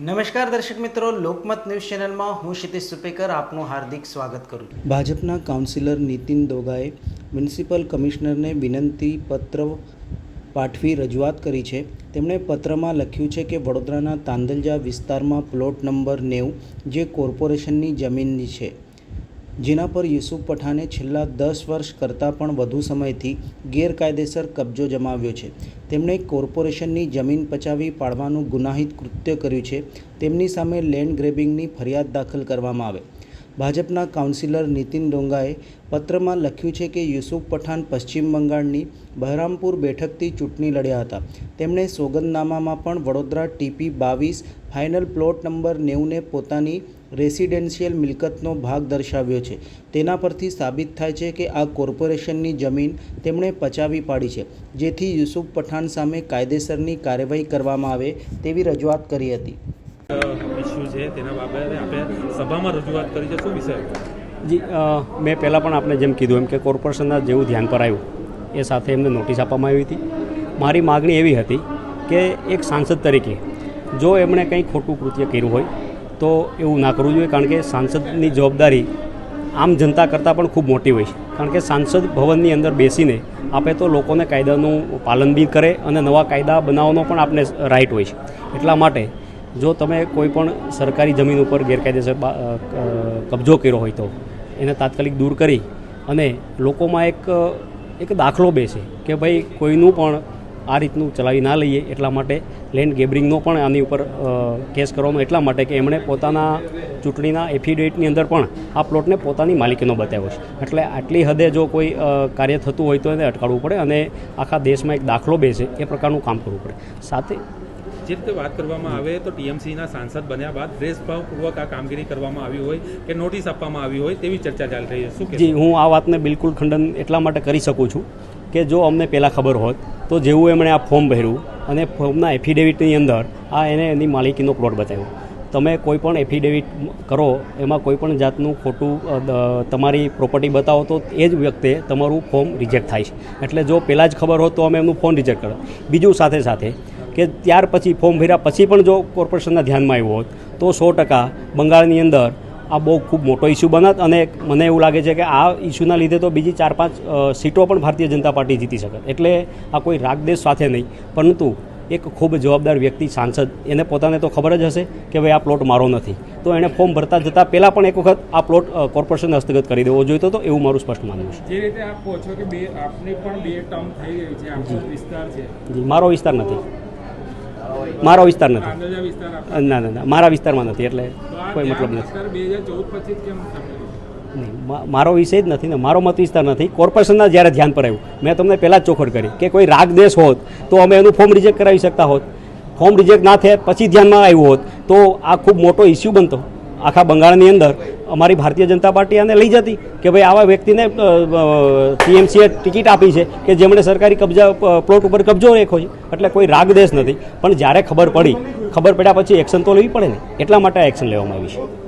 નમસ્કાર દર્શક મિત્રો, લોકમત ન્યૂઝ ચેનલમાં હું ક્ષિતિશ સુપેકર આપનું હાર્દિક સ્વાગત કરું ભાજપના કાઉન્સિલર નીતિન દોગાએ મ્યુનિસિપલ કમિશનરને વિનંતી પત્ર પાઠવી રજૂઆત કરી છે. તેમણે પત્રમાં લખ્યું છે કે વડોદરાના તાંદલજા વિસ્તારમાં પ્લોટ નંબર નેવું, જે કોર્પોરેશનની જમીનની છે. જેના પર યુસુફ પઠાણે છેલ્લા દસ વર્ષ કરતાં પણ વધુ સમયથી ગેરકાયદેસર કબજો જમાવ્યો છે. તેમણે કોર્પોરેશનની જમીન પચાવી પાડવાનું ગુનાહિત કૃત્ય કર્યું છે. તેમની સામે લેન્ડ ગ્રેબિંગની ફરિયાદ દાખલ કરવામાં આવે. ભાજપના કાઉન્સિલર નીતિન ડોંગાએ પત્રમાં લખ્યું છે કે યુસુફ પઠાણ પશ્ચિમ બંગાળની બહરામપુર બેઠકથી ચૂંટણી લડ્યા હતા. તેમણે સોગંદનામામાં પણ વડોદરા ટીપી બાવીસ, ફાઇનલ પ્લોટ નંબર નેવુંને પોતાની રેસિડેન્શિયલ મિલકતનો ભાગ દર્શાવ્યો છે. તેના પરથી સાબિત થાય છે કે આ કોર્પોરેશનની જમીન તેમણે પચાવી પાડી છે, જેથી યુસુફ પઠાણ સામે કાયદેસરની કાર્યવાહી કરવામાં આવે તેવી રજૂઆત કરી હતી. ઇસ્યુ છે, તેના બાબતે આપણે સભામાં રજૂઆત કરી છે. શું વિષય? જી મેં પહેલાં પણ આપણે જેમ કીધું એમ કે કોર્પોરેશનના જેવું ધ્યાન પર આવ્યું, એ સાથે એમને નોટિસ આપવામાં આવી હતી. મારી માગણી એવી હતી કે એક સાંસદ તરીકે જો એમણે કંઈ ખોટું કૃત્ય કર્યું હોય, તો એવું ના કરવું જોઈએ, કારણ કે સાંસદની જવાબદારી આમ જનતા કરતાં પણ ખૂબ મોટી હોય છે. કારણ કે સાંસદ ભવનની અંદર બેસીને આપે તો લોકોને કાયદાનું પાલન બી કરે અને નવા કાયદા બનાવવાનો પણ આપને રાઈટ હોય છે. એટલા માટે જો તમે કોઈ પણ સરકારી જમીન ઉપર ગેરકાયદેસર કબજો કર્યો હોય તો એને તાત્કાલિક દૂર કરી અને લોકોમાં એક એક દાખલો બેસે કે ભાઈ કોઈનું પણ આ રીતનું ચલાવી ના લઈએ એટલા માટે લેન્ડ ગેબરિંગનો પણ આની ઉપર કેસ કરવાનો એટલા માટે કે એમણે પોતાના ચૂંટણીના એફિડેવિટની અંદર પણ આ પ્લોટને પોતાની માલિકીનો બતાવ્યો છે. એટલે આટલી હદે જો કોઈ કાર્ય થતું હોય તો એને અટકાવવું પડે અને આખા દેશમાં એક દાખલો બેસે એ પ્રકારનું કામ કરવું પડે. સાથે જે રીતે વાત કરવામાં આવે તો ટીએમસીના સાંસદ બન્યા બાદ દ્વેષભાવપૂર્વક આ કામગીરી કરવામાં આવી હોય કે નોટિસ આપવામાં આવી હોય તેવી ચર્ચા ચાલી રહી છે. શું જી, હું આ વાતને બિલકુલ ખંડન એટલા માટે કરી શકું છું કે જો અમને પહેલાં ખબર હોત, તો જેવું એમણે આ ફોર્મ ભર્યું અને ફોર્મના એફિડેવિટની અંદર આ એને એની માલિકીનો પ્લોટ બતાવ્યો. તમે કોઈ પણ એફિડેવિટ કરો, એમાં કોઈ પણ જાતનું ખોટું તમારી પ્રોપર્ટી બતાવો, તો એ જ વ્યક્તિએ તમારું ફોર્મ રિજેક્ટ થાય છે. એટલે જો પહેલાં જ ખબર હોત, તો અમે એમનું ફોન રિજેક્ટ કરો બીજું સાથે સાથે કે ત્યાર પછી ફોર્મ ભર્યા પછી પણ જો કોર્પોરેશનના ધ્યાનમાં આવ્યું હોત તો સો ટકા બંગાળની અંદર આ બહુ ખૂબ મોટો ઇસ્યુ બનત અને મને એવું લાગે છે કે આ ઇસ્યુના લીધે તો બીજી ચાર પાંચ સીટો પણ ભારતીય જનતા પાર્ટી જીતી શકે એટલે આ કોઈ રાગદેશ સાથે નહીં પરંતુ એક ખૂબ જવાબદાર વ્યક્તિ સાંસદ એને પોતાને તો ખબર જ હશે કે ભાઈ આ પ્લોટ મારો નથી. તો એણે ફોર્મ ભરતા જતાં પહેલાં પણ એક વખત આ પ્લોટ કોર્પોરેશન હસ્તગત કરી દેવો જોઈતો હતો એવું મારું સ્પષ્ટ માનવું છે. જે રીતે આપ કહો છો કે બે આપને પણ બે ટર્મ થઈ ગઈ છે આપણો વિસ્તાર છે. જી મારો વિસ્તાર નથી. મારો વિસ્તાર નથી. ના ના ના, મારા વિસ્તારમાં નથી, એટલે કોઈ મતલબ નથી. મારો વિષય જ નથી ને, મારો મત વિસ્તાર નથી. કોર્પોરેશનના જ્યારે ધ્યાન પર આવ્યું, મેં તમને પહેલાં જ ચોખડ કરી કે કોઈ રાગ દેશ હોત, તો અમે એનું ફોર્મ રિજેક્ટ કરાવી શકતા હોત. ફોર્મ રિજેક્ટ ના થાય, પછી ધ્યાનમાં આવ્યું હોત, તો આ ખૂબ મોટો ઇસ્યુ બનતો. આખા બંગાળની અંદર અમારી ભારતીય જનતા પાર્ટી આને લઈ જતી કે ભાઈ આવા વ્યક્તિને ટીએમસીએ ટિકિટ આપી છે કે જેમણે સરકારી કબજા પ્લોટ ઉપર કબજો રાખ્યો છે. એટલે કોઈ રાગ દેશ નથી. પણ જ્યારે ખબર પડી, ખબર પડ્યા પછી એક્શન તો લેવી પડે ને. એટલા માટે એક્શન લેવામાં આવી છે.